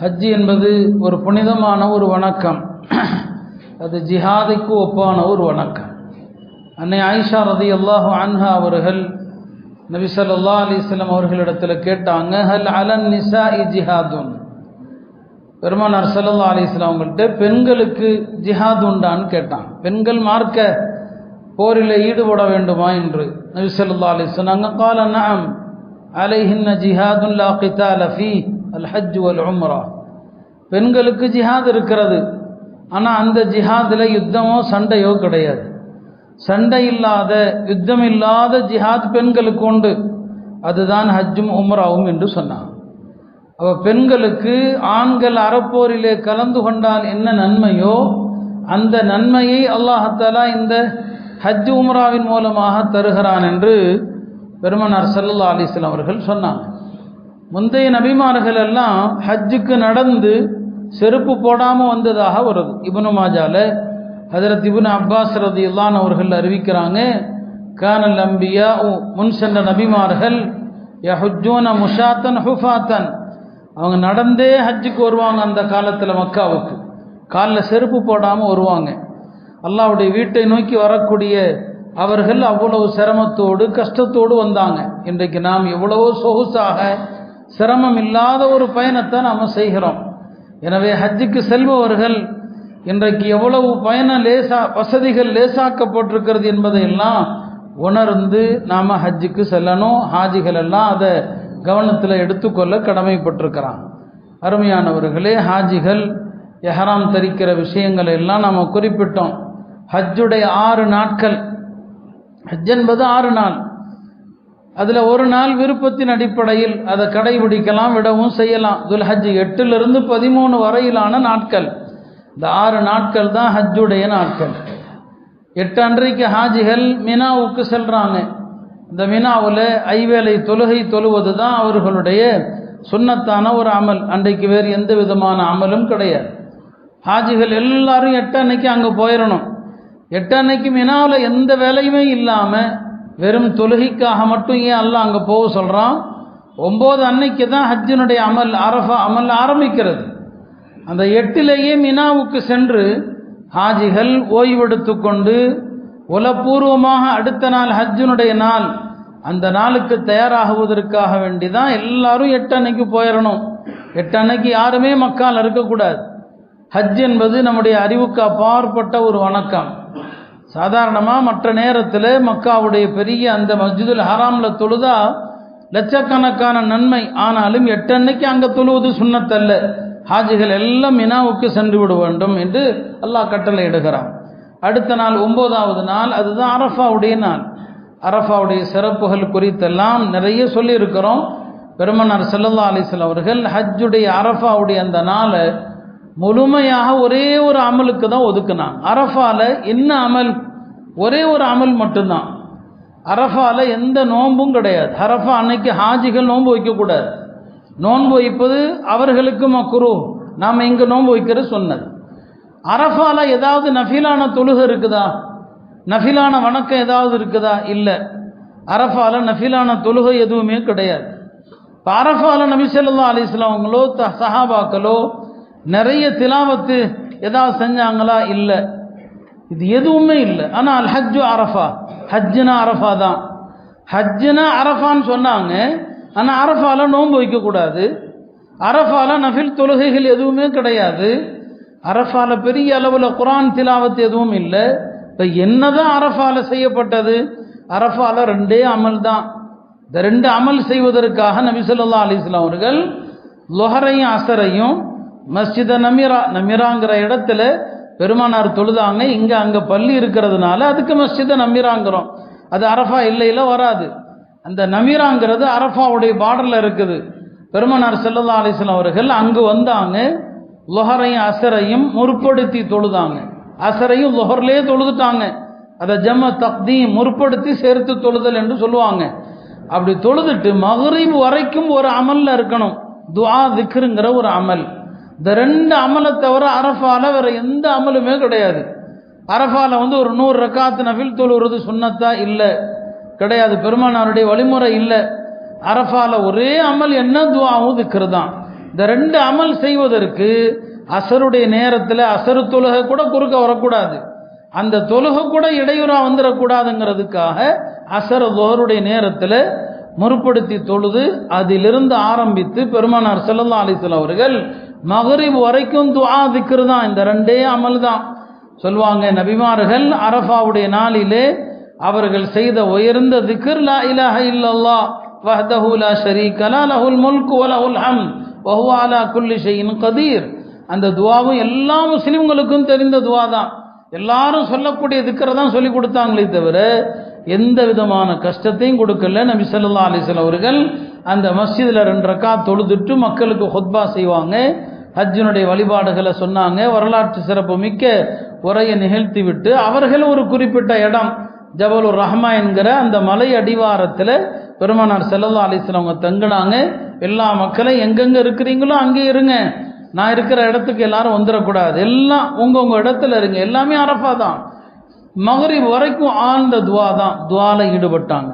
ஹஜ் என்பது ஒரு புனிதமான ஒரு வணக்கம். அது ஜிஹாதுக்கு ஒப்பான ஒரு வணக்கம். அன்னை ஆயிஷா ரதி அல்லாஹு அன்ஹா அவர்கள் நபி ஸல்லல்லாஹு அலிஸ்லாம் அவர்களிடத்தில் கேட்டாங்க ஹல் அலன் நிசா இ ஜிஹாதுன்? பெருமானார் சல்லா அலிஸ்லாம் அவங்கள்ட்ட பெண்களுக்கு ஜிஹாத் உண்டான்னு கேட்டான் பெண்கள் மார்க்க போரில் ஈடுபட வேண்டுமா? என்று நபி சொல்லா அலைஹி சொன்னாங்க கால நாம் அலைஹின்ன ஜிஹாதுன் கிதா கிதால அல் ஹஜ் வல் உம்ரா பெண்களுக்கு ஜிஹாத் இருக்கிறது. ஆனால் அந்த ஜிஹாதில் யுத்தமோ சண்டையோ கிடையாது. சண்டை இல்லாத யுத்தம் இல்லாத ஜிஹாத் பெண்களுக்கு உண்டு. அதுதான் ஹஜ்ஜும் உம்ராவும் என்று சொன்னான் அவ பெண்களுக்கு ஆண்கள் அறப்போரிலே கலந்து கொண்டால் என்ன நன்மையோ அந்த நன்மையை அல்லாஹத்தாலா இந்த ஹஜ் உம்ராவின் மூலமாக தருகிறான் என்று பெருமனார் சல்லா அலிஸ்லாம் அவர்கள் சொன்னாங்க. முந்தைய நபிமார்கள் எல்லாம் ஹஜ்ஜுக்கு நடந்து செருப்பு போடாமல் வந்ததாக வருது. இபுனு மாஜால ஹதரத் இபுன் அப்பாஸ் ரதி இல்லான் அவர்கள் அறிவிக்கிறாங்க கானல் அம்பியா முன் சென்ற நபிமார்கள் யஹுஜூன முஷாத்தன் ஹுஃபாத்தன். அவங்க நடந்தே ஹஜ்ஜுக்கு வருவாங்க அந்த காலத்தில் மக்காவுக்கு. காலில் செருப்பு போடாமல் வருவாங்க. அல்லாவுடைய வீட்டை நோக்கி வரக்கூடிய அவர்கள் அவ்வளவு சிரமத்தோடு கஷ்டத்தோடு வந்தாங்க. இன்றைக்கு நாம் எவ்வளவோ சொகுசாக சிரமம் இல்லாத ஒரு பயணத்தை நாம் செய்கிறோம். எனவே ஹஜ்ஜுக்கு செல்பவர்கள் இன்றைக்கு எவ்வளவு பயண லேசா வசதிகள் லேசாக்கப்பட்டிருக்கிறது என்பதையெல்லாம் உணர்ந்து நாம் ஹஜ்ஜுக்கு செல்லணும். ஹாஜிகள் எல்லாம் அதை கவனத்தில் எடுத்துக்கொள்ள கடமைப்பட்டிருக்கிறான். அருமையானவர்களே ஹாஜிகள் எஹராம் தரிக்கிற விஷயங்களை எல்லாம் நாம் குறிப்பிட்டோம். ஹஜ்ஜுடைய ஆறு நாட்கள். ஹஜ் என்பது ஆறு நாள். அதில் ஒரு நாள் விருப்பத்தின் அடிப்படையில் அதை கடைபிடிக்கலாம் விடவும் செய்யலாம். துல் ஹஜ் எட்டிலிருந்து பதிமூணு வரையிலான நாட்கள். இந்த ஆறு நாட்கள் தான் ஹஜ்ஜுடைய நாட்கள். எட்டு அன்றைக்கு ஹாஜிகள் மினாவுக்கு செல்கிறாங்க இந்த மினாவில் ஐவேளை தொழுகை தொழுவது தான் அவர்களுடைய சுண்ணத்தான ஒரு அமல். அன்றைக்கு வேறு எந்த விதமான அமலும் கிடையாது. ஹாஜிகள் எல்லாரும் எட்டு அன்னைக்கு அங்கே போயிடணும் எட்டு அன்னைக்கு மினாவில் எந்த வேலையுமே இல்லாமல் வெறும் தொழுகைக்காக மட்டும் ஏன் அல்ல அங்கே போக சொல்கிறான் ஒம்பது அன்னைக்கு தான் ஹஜ்ஜினுடைய அமல் அரஃபா அமல் ஆரம்பிக்கிறது. அந்த எட்டிலேயே மினாவுக்கு சென்று ஹாஜிகள் ஓய்வெடுத்து கொண்டு உலப்பூர்வமாக அடுத்த நாள் ஹஜ்ஜினுடைய நாள் அந்த நாளுக்கு தயாராகுவதற்காக வேண்டி தான் எல்லாரும் எட்டு அன்னைக்கு போயிடணும் எட்டு அன்னைக்கு யாருமே மக்கால் இருக்கக்கூடாது. ஹஜ் என்பது நம்முடைய அறிவுக்கு அப்பாற்பட்ட ஒரு வணக்கம். சாதாரணமாக மற்ற நேரத்தில் மக்காவுடைய பெரிய அந்த மஸ்ஜிதுல் ஹராமில் தொழுதா லட்சக்கணக்கான நன்மை. ஆனாலும் எட்டு அன்னைக்கு அங்கே தொழுவது சுண்ணத்தல்ல. ஹாஜிகள் எல்லாம் மினாவுக்கு சென்று விட வேண்டும் என்று அல்லாஹ் கட்டளை இடுகிறான். அடுத்த நாள் ஒன்பதாவது நாள் அதுதான் அரஃபாவுடைய நாள். அரஃபாவுடைய சிறப்புகள் குறித்தெல்லாம் நிறைய சொல்லியிருக்கிறோம். பெருமனார் செல்லல்லா அலிஸ்வல் அவர்கள் ஹஜ்ஜுடைய அரஃபாவுடைய அந்த நாளை முழுமையாக ஒரே ஒரு அமலுக்கு தான் ஒதுக்கினான் அரஃபால என்ன அமல்? ஒரே ஒரு அமல் மட்டும்தான். அரஃபால எந்த நோன்பும் கிடையாது. அரஃபா அன்னைக்கு ஹாஜிகள் நோன்பு வைக்கக்கூடாது. நோன்பு வைப்பது அவர்களுக்கு மக்குரு நாம் இங்கே நோன்பு வைக்கிறது சொன்னது அரஃபால ஏதாவது நஃபிலான தொழுகை இருக்குதா? நஃபிலான வணக்கம் ஏதாவது இருக்குதா? இல்லை. அரஃபால நஃபிலான தொழுகை எதுவுமே கிடையாது. இப்போ அரஃபால நபி சொல்லா அவங்களோ த சஹாபாக்களோ நிறைய திலாவத்து ஏதாவது செஞ்சாங்களா? இல்லை. இது எதுவுமே இல்லை. ஆனால் அல் ஹஜ்ஜு அரஃபா. ஹஜ்ஜுனா அரஃபா தான். ஹஜ்ஜுனா அரஃபான்னு சொன்னாங்க. ஆனால் அரஃபால நோன்பு வைக்கக்கூடாது. அரஃபால நஃபில் தொழுகைகள் எதுவுமே கிடையாது. அரஃபால பெரிய அளவில் குரான் திலாவத்து எதுவும் இல்லை. இப்போ என்னதான் அரஃபால செய்யப்பட்டது? அரஃபால ரெண்டே அமல் தான். இந்த ரெண்டு அமல் செய்வதற்காக நபி சொல்லா அலிஸ்லாம் அவர்கள் லொஹரையும் அசரையும் மஸ்ஜித நமிரா நமிராங்கிற இடத்துல பெருமானார் தொழுதாங்க இங்கே அங்கே பள்ளி இருக்கிறதுனால அதுக்கு மஸ்ஜித நமிராங்கிறோம். அது அரஃபா இல்லையில வராது. அந்த நமிராங்கிறது அரஃபாவுடைய பார்டரில் இருக்குது. பெருமனார் செல்லல்லா அலிஸ்லாம் அவர்கள் அங்கு வந்தாங்க லொஹரையும் அசரையும் முற்படுத்தி தொழுதாங்க. அசரையும் லொஹர்லேயே தொழுதுட்டாங்க. அதை ஜம்ம தக்தீம் முற்படுத்தி சேர்த்து தொழுதல் என்று சொல்லுவாங்க. அப்படி தொழுதுட்டு மகரீப் வரைக்கும் ஒரு அமலில் இருக்கணும். துவா திக்ருங்கிற ஒரு அமல். இந்த ரெண்டு அமலை தவிர அரஃபால வேற எந்த அமலுமே கிடையாது. அரஃபால வந்து ஒரு நூறு ரக்காத்து நஃபில் தொழுகிறது சுண்ணத்தா இல்லை. கிடையாது. பெருமானாருடைய வழிமுறை இல்லை. அரஃபால ஒரே அமல் என்ன? துவாவும் திக்ரு தான். இந்த ரெண்டு அமல் செய்வதற்கு அசருடைய நேரத்தில் அசரு தொழுகை கூட குறுக்க வரக்கூடாது. அந்த தொழுகை கூட இடையூறா வந்துடக்கூடாதுங்கிறதுக்காக அசர துஹருடைய நேரத்தில் முற்படுத்தி தொழுது அதிலிருந்து ஆரம்பித்து பெருமானார் செல்லல்லா அலிசல் அவர்கள் மகரிப் வரைக்கும் துவா திக்ரு தான் இந்த ரெண்டே அமல் தான் சொல்லுவாங்க நபிமார்கள் அரஃபாவுடைய நாளிலே அவர்கள் செய்த உயர்ந்த திக்ர் லா இலாஹ இல்லல்லா வஹ்தஹு லா ஷரீக லா லஹுல் முல்க் வ லஹுல் ஹம் வ ஹுவ அலா குல்லி ஷைஇன் கதீர். அந்த துவாவும் எல்லா முஸ்லிம்களுக்கும் தெரிந்த துவா தான் எல்லாரும் சொல்லக்கூடிய திக்கரை தான் சொல்லி கொடுத்தாங்களே தவிர எந்த விதமான கஷ்டத்தையும் கொடுக்கல நபி சொல்லா அலைஹி அவர்கள். அந்த மஸ்ஜிதில் ரெண்டு ரக்கா தொழுதுட்டு மக்களுக்கு ஹொத்பா செய்வாங்க. ஹஜ்ஜினுடைய வழிபாடுகளை சொன்னாங்க. வரலாற்று சிறப்பு மிக்க உரையை நிகழ்த்தி விட்டு அவர்கள் ஒரு குறிப்பிட்ட இடம் ஜபலுர் ரஹ்மா என்கிற அந்த மலை அடிவாரத்தில் பெருமானார் செல்லல்லா அலைஹி அவங்க தங்கினாங்க. எல்லா மக்களும் எங்கெங்கே இருக்கிறீங்களோ அங்கே இருங்க. நான் இருக்கிற இடத்துக்கு எல்லாரும் வந்துடக்கூடாது. எல்லாம் உங்கவுங்க இடத்துல இருங்க. எல்லாமே அரஃபா தான். மகரிப் வரைக்கும் ஆழ்ந்த துவா தான். துவாவில் ஈடுபட்டாங்க.